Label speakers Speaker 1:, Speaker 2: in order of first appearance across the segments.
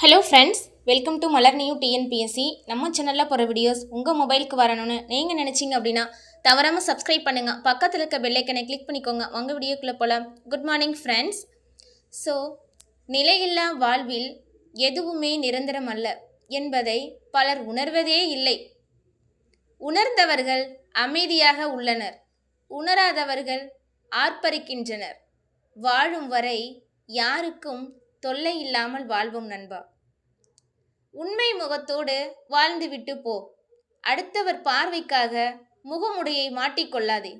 Speaker 1: Hello friends welcome to Malar new TNPSC நம்ம சேனலில் போகிற வீடியோஸ் உங்கள் மொபைலுக்கு வரணும்னு நீங்கள் நினச்சிங்க அப்படின்னா தவறாமல் சப்ஸ்கிரைப் பண்ணுங்கள் பக்கத்தில் இருக்க பெல்லைக்கனை கிளிக் பண்ணிக்கோங்க. உங்கள் வீடியோக்குள்ளே போகலாம் குட் மார்னிங் ஃப்ரெண்ட்ஸ் ஸோ நிலையில்லா வாழ்வில் எதுவுமே நிரந்தரம் அல்ல என்பதை பலர் உணர்வதே இல்லை. உணர்ந்தவர்கள் அமைதியாக உள்ளனர். உணராதவர்கள் ஆர்ப்பரிக்கின்றனர். வாழும் வரை யாருக்கும் தொல்லை இல்லாமல் வாழ்வோம் நண்பா. உண்மை முகத்தோடு வாழ்ந்துவிட்டு போ. அடுத்தவர் பார்வைக்காக முகமுடையை மாட்டிக்கொள்ளாதே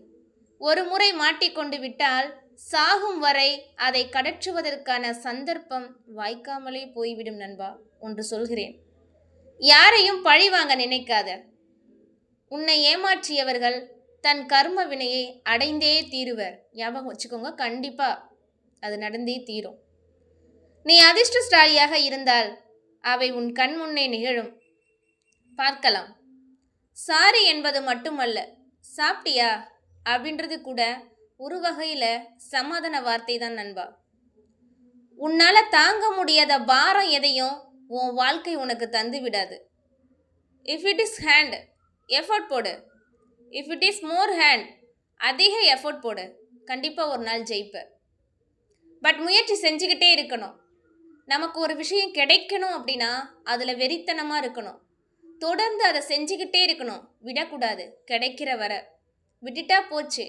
Speaker 1: ஒரு முறை மாட்டிக்கொண்டு விட்டால் சாகும் வரை அதை கடற்றுவதற்கான சந்தர்ப்பம் வாய்க்காமலே போய்விடும் நண்பா ஒன்று சொல்கிறேன். யாரையும் பழிவாங்க நினைக்காத. உன்னை ஏமாற்றியவர்கள் தன் கர்ம வினையை அடைந்தே தீருவர். ஞாபகம் வச்சுக்கோங்க கண்டிப்பா அது நடந்தே தீரும். நீ அதிர்ஷ்டசாலியாக இருந்தால் அவை உன் கண் முன்னே நிகழும். பார்க்கலாம். சாரி என்பது மட்டுமல்ல சாப்பிட்டியா? அப்படின்றது கூட ஒரு வகையில் சமாதான வார்த்தை தான் நண்பா. உன்னால் தாங்க முடியாத பாரம் எதையும் உன் வாழ்க்கை உனக்கு தந்து விடாது. If it is hand effort போடு. If it is more hand அதிக எஃபர்ட் போடு. கண்டிப்பாக ஒரு நாள் ஜெயிப்ப. பட் முயற்சி செஞ்சுக்கிட்டே இருக்கணும். நமக்கு ஒரு விஷயம் கிடைக்கணும் அப்படின்னா அதில் வெறித்தனமாக இருக்கணும். தொடர்ந்து அதை செஞ்சுக்கிட்டே இருக்கணும். விடக்கூடாது. கிடைக்கிற வர. விட்டுட்டா போச்சு.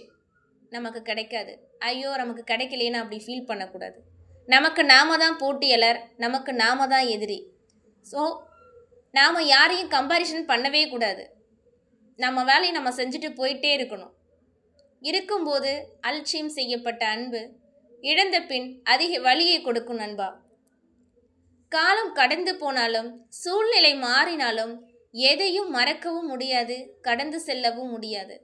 Speaker 1: நமக்கு கிடைக்காது. ஐயோ நமக்கு கிடைக்கலேன்னு அப்படி ஃபீல் பண்ணக்கூடாது. நமக்கு நாம தான் போட்டியாளர் நமக்கு நாம தான் எதிரி. ஸோ நாம் யாரையும் கம்பாரிசன் பண்ணவே கூடாது. நம்ம வேலையை நம்ம செஞ்சுட்டு போயிட்டே இருக்கணும். இருக்கும்போது அலட்சியம் செய்யப்பட்ட அன்பு இழந்த பின் அதிக வழியை கொடுக்கும் நண்பா. காலம் கடந்து போனாலும் சூழ்நிலை மாறினாலும் எதையும் மறக்கவும் முடியாது கடந்து செல்லவும் முடியாது.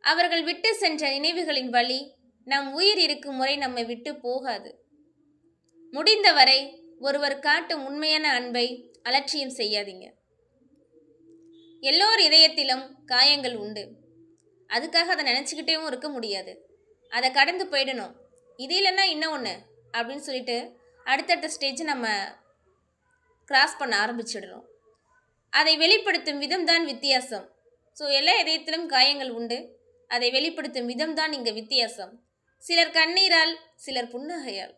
Speaker 1: அவர்கள் விட்டு சென்ற நினைவுகளின் வழி நம் உயிர் இருக்கும் முறை நம்மை விட்டு போகாது. முடிந்தவரை ஒருவர் காட்டும் உண்மையான அன்பை அலட்சியம் செய்யாதீங்க. எல்லோர் இதயத்திலும் காயங்கள் உண்டு. அதுக்காக அதை நினச்சிக்கிட்டேவும் இருக்க முடியாது. அதை கடந்து போயிடணும். இது இல்லைன்னா இன்னும் ஒன்று அப்படின்னு சொல்லிட்டு அடுத்தடுத்த ஸ்டேஜ் நம்ம கிராஸ் பண்ண ஆரம்பிச்சிடுறோம். அதை வெளிப்படுத்தும் விதம் தான் வித்தியாசம். ஸோ எல்லா இதயத்திலும் காயங்கள் உண்டு. அதை வெளிப்படுத்தும் விதம் தான் இங்கே வித்தியாசம். சிலர் கண்ணீரால் சிலர் புன்னகையால்.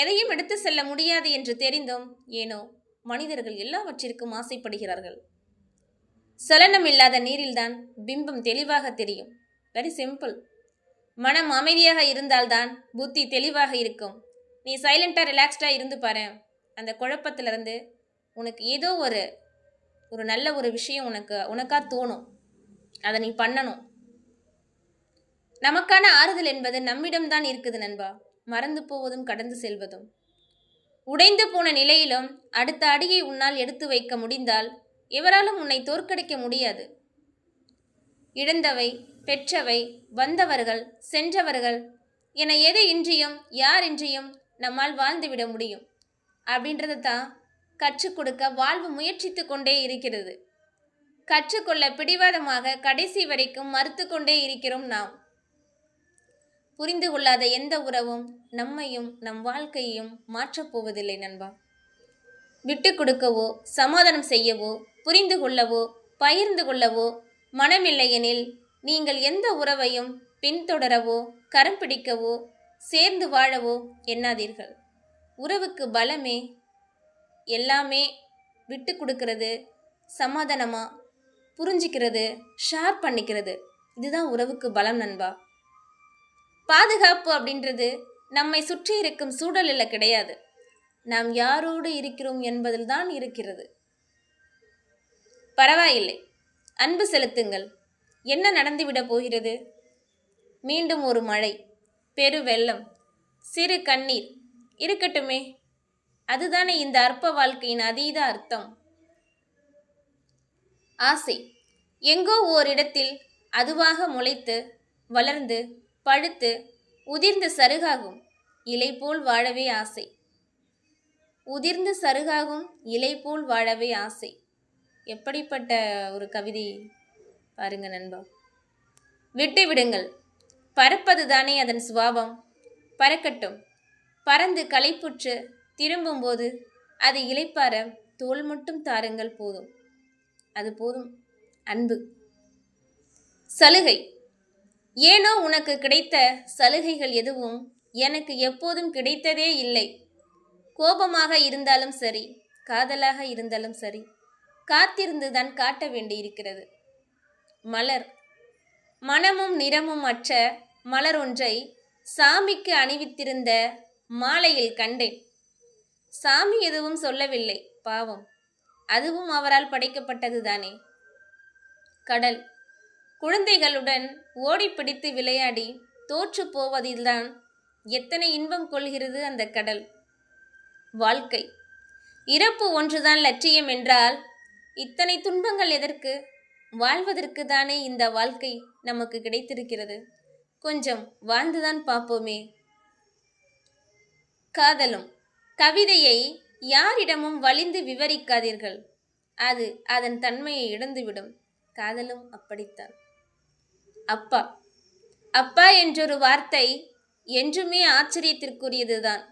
Speaker 1: எதையும் எடுத்து செல்ல முடியாது என்று தெரிந்தும் ஏனோ மனிதர்கள் எல்லாவற்றிற்கும் ஆசைப்படுகிறார்கள். சலனம் இல்லாத நீரில்தான் பிம்பம் தெளிவாக தெரியும். வெரி சிம்பிள் மனம் அமைதியாக இருந்தால்தான் புத்தி தெளிவாக இருக்கும். நீ சைலண்ட்டாக ரிலாக்ஸ்டாக இருந்து பாரு. அந்த குழப்பத்திலேருந்து உனக்கு ஏதோ ஒரு ஒரு நல்ல ஒரு விஷயம் உனக்கு உனக்காக தோணும். அதை நீ பண்ணணும். நமக்கான ஆறுதல் என்பது நம்மிடம்தான் இருக்குது நண்பா. மறந்து போவதும் கடந்து செல்வதும். உடைந்து போன நிலையிலும் அடுத்த அடியை உன்னால் எடுத்து வைக்க முடிந்தால் எவராலும் உன்னை தோற்கடிக்க முடியாது. இழந்தவை பெற்றவை வந்தவர்கள் சென்றவர்கள் என எது இன்றியும் யார் இன்றியும் நம்மால் வாழ்ந்துவிட முடியும். அப்படின்றத தான் கற்றுக் கொடுக்க வாழ்வு முயற்சித்து கொண்டே இருக்கிறது. கற்றுக்கொள்ள பிடிவாதமாக கடைசி வரைக்கும் மறுத்து கொண்டே இருக்கிறோம் நாம். புரிந்து கொள்ளாத எந்த உறவும் நம்மையும் நம் வாழ்க்கையையும் மாற்றப் போவதில்லை நண்பா. விட்டு கொடுக்கவோ சமாதானம் செய்யவோ புரிந்து கொள்ளவோ பகிர்ந்து கொள்ளவோ மனமில்லையெனில் நீங்கள் எந்த உறவையும் பின்தொடரவோ கரம் பிடிக்கவோ சேர்ந்து வாழவோ எண்ணாதீர்கள். உறவுக்கு பலமே எல்லாமே விட்டு கொடுக்கறது சமாதானமாக புரிஞ்சிக்கிறது ஷேர் பண்ணிக்கிறது. இதுதான் உறவுக்கு பலம் நண்பா. பாதுகாப்பு அப்படின்றது நம்மை சுற்றி இருக்கும் சூழலில் கிடையாது. நாம் யாரோடு இருக்கிறோம் என்பதில் தான் இருக்கிறது. பரவாயில்லை. அன்பு செலுத்துங்கள். என்ன நடந்துவிடப் போகிறது? மீண்டும் ஒரு மழை. பெரு வெள்ளம் சிறு கண்ணீர். இருக்கட்டுமே அதுதானே இந்த அற்ப வாழ்க்கையின் அதீத அர்த்தம். ஆசை எங்கோ ஓரிடத்தில் அதுவாக முளைத்து வளர்ந்து பழுத்து உதிர்ந்து சருகாகும் இலை போல் வாழவே ஆசை. உதிர்ந்து சருகாகும் இலை போல் வாழவே ஆசை. எப்படிப்பட்ட ஒரு கவிதை பாருங்க நண்பா. விட்டு விடுங்கள். பறப்பது தானே அதன் சுபாவம்? பறக்கட்டும். பறந்து களைப்புற்று திரும்பும்போது அது இளைப்பார தோல் மட்டும் தாருங்கள் போதும். அது போதும். அன்பு. சலுகை. ஏனோ உனக்கு கிடைத்த சலுகைகள் எதுவும் எனக்கு எப்போதும் கிடைத்ததே இல்லை. கோபமாக இருந்தாலும் சரி காதலாக இருந்தாலும் சரி காத்திருந்து தான் காட்ட வேண்டியிருக்கிறது. மலர். மனமும் நிறமும் அற்ற மலர் ஒன்றை சாமிக்கு அணிவித்திருந்த மாலையில் கண்டேன். சாமி எதுவும் சொல்லவில்லை பாவம். அதுவும் அவரால் படைக்கப்பட்டதுதானே? கடல். குழந்தைகளுடன் ஓடிப்பிடித்து விளையாடி தோற்று போவதில்தான் எத்தனை இன்பம் கொள்கிறது அந்த கடல். வாழ்க்கை. இறப்பு ஒன்றுதான் லட்சியம் என்றால் இத்தனை துன்பங்கள் எதற்கு? வாழ்வதற்கு தானே இந்த வாழ்க்கை நமக்கு கிடைத்திருக்கிறது. கொஞ்சம் வாழ்ந்துதான் பார்ப்போமே. காதலும். கவிதையை யாரிடமும் வலிந்து விவரிக்காதீர்கள். அது அதன் தன்மையை இழந்துவிடும். காதலும் அப்படித்தான். அப்பா. அப்பா என்றொரு வார்த்தை என்றுமே ஆச்சரியத்திற்குரியதுதான்.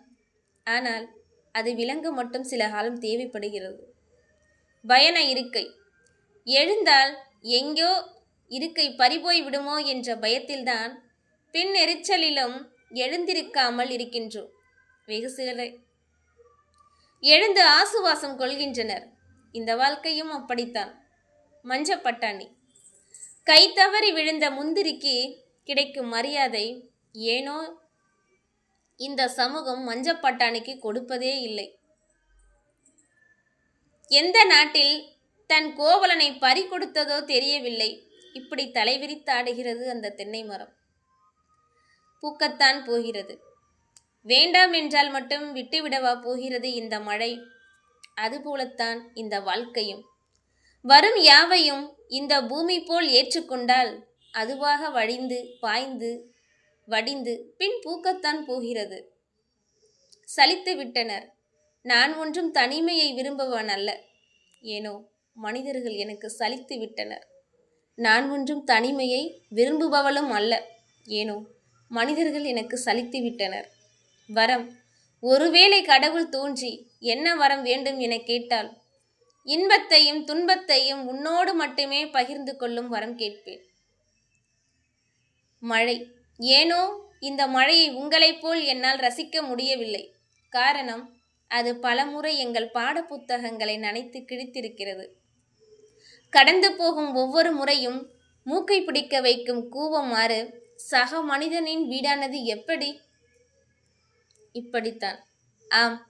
Speaker 1: ஆனால் அது விளங்க மட்டும் சில காலம் தேவைப்படுகிறது. பயண இருக்கை. எழுந்தால் எங்கோ இருக்கை பறிபோய் விடுமோ என்ற பயத்தில்தான் பின் எரிச்சலிலும் எழுந்திருக்காமல் இருக்கின்றோம். வெகு சிலரை எழுந்து ஆசுவாசம் கொள்கின்றனர். இந்த வாழ்க்கையும் அப்படித்தான். மஞ்சப்பட்டாணி கை தவறி விழுந்த முந்திரிக்கு கிடைக்கும் மரியாதை ஏனோ இந்த சமூகம் மஞ்சப்பட்டாணிக்கு கொடுப்பதே இல்லை. எந்த நாட்டில் தன் கோவலனை பறி கொடுத்ததோ தெரியவில்லை. இப்படி தலைவிரித்தாடுகிறது அந்த தென்னை மரம். பூக்கத்தான் போகிறது. வேண்டாம் என்றால் மட்டும் விட்டுவிடவா போகிறது இந்த மழை? அதுபோலத்தான் இந்த வாழ்க்கையும். வரும் யாவையும் இந்த பூமி போல் ஏற்றுக்கொண்டால் அதுவாக வழிந்து பாய்ந்து வடிந்து பின் பூக்கத்தான் போகிறது. சலித்து விட்டனர் நான் ஒன்றும் தனிமையை விரும்புவன் அல்ல ஏனோ மனிதர்கள் எனக்கு சலித்து விட்டனர். நான் ஒன்றும் தனிமையை விரும்புபவளும் அல்ல. ஏனோ மனிதர்கள் எனக்கு சலித்து விட்டனர். வரம் ஒருவேளை கடவுள் தோன்றி என்ன வரம் வேண்டும் என கேட்டால் இன்பத்தையும் துன்பத்தையும் உன்னோடு மட்டுமே பகிர்ந்து கொள்ளும் வரம் கேட்பேன். மழை ஏனோ இந்த மழையை உங்களைப் போல் என்னால் ரசிக்க முடியவில்லை. காரணம் அது பலமுறை எங்கள் பாடப்புத்தகங்களை நனைத்து கிழித்திருக்கிறது. கடந்து போகும் ஒவ்வொரு முறையும் மூக்கை பிடிக்க வைக்கும் கூவமாறு சக மனிதனின் வீடானது எப்படி? இப்படித்தான். ஆம்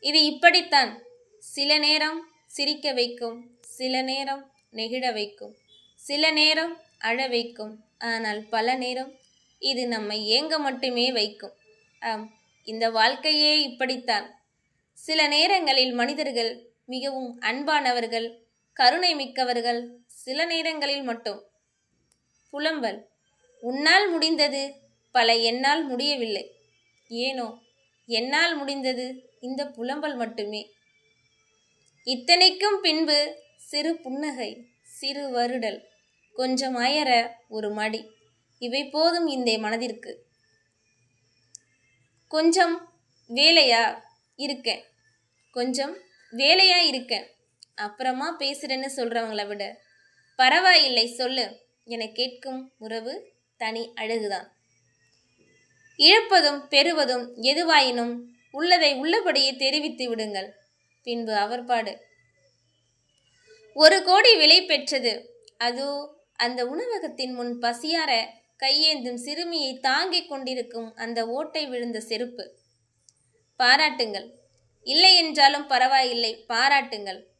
Speaker 1: இது இப்படித்தான். சில நேரம் சிரிக்க வைக்கும் சில நேரம் நெகிழ வைக்கும் சில நேரம் அழ வைக்கும். ஆனால் பல நேரம் இது நம்மை ஏங்க மட்டுமே வைக்கும். ஆம் இந்த வாழ்க்கையே இப்படித்தான். சில நேரங்களில் மனிதர்கள் மிகவும் அன்பானவர்கள் கருணை மிக்கவர்கள் சில நேரங்களில் மட்டும். புலம்பல். உன்னால் முடிந்தது பல என்னால் முடியவில்லை. ஏனோ என்னால் முடிந்தது இந்த புலம்பல் மட்டுமே. இத்தனைக்கும் பின்பு சிறு புன்னகை சிறு வருடல் கொஞ்சம் அயர ஒரு மடி. இவை போதும் இந்த மனதிற்கு. கொஞ்சம் வேலையா இருக்கேன். கொஞ்சம் வேலையா இருக்கேன். அப்புறமா பேசுறேன்னு சொல்கிறவங்கள விட பரவாயில்லை சொல்லு என கேட்கும் உறவு தனி அழகுதான். இழப்பதும் பெறுவதும் எதுவாயினும் உள்ளதை உள்ளபடியே தெரிவித்து விடுங்கள். பின்பு அவர் பாடு. ஒரு கோடி விலை பெற்றது. அதோ அந்த உணவகத்தின் முன் பசியார கையேந்தும் சிறுமியை தாங்கிக் கொண்டிருக்கும் அந்த ஓட்டை விழுந்த செருப்பு. பாராட்டுங்கள். இல்லை என்றாலும் பரவாயில்லை பாராட்டுங்கள்.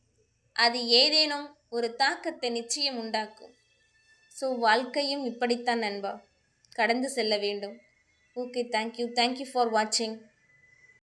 Speaker 1: அது ஏதேனும் ஒரு தாக்கத்தை நிச்சயம் உண்டாக்கும். ஸோ வாழ்க்கையும் இப்படித்தான் நண்பா. கடந்து செல்ல வேண்டும். ஓகே தேங்க்யூ தேங்க்யூ ஃபார் வாட்சிங்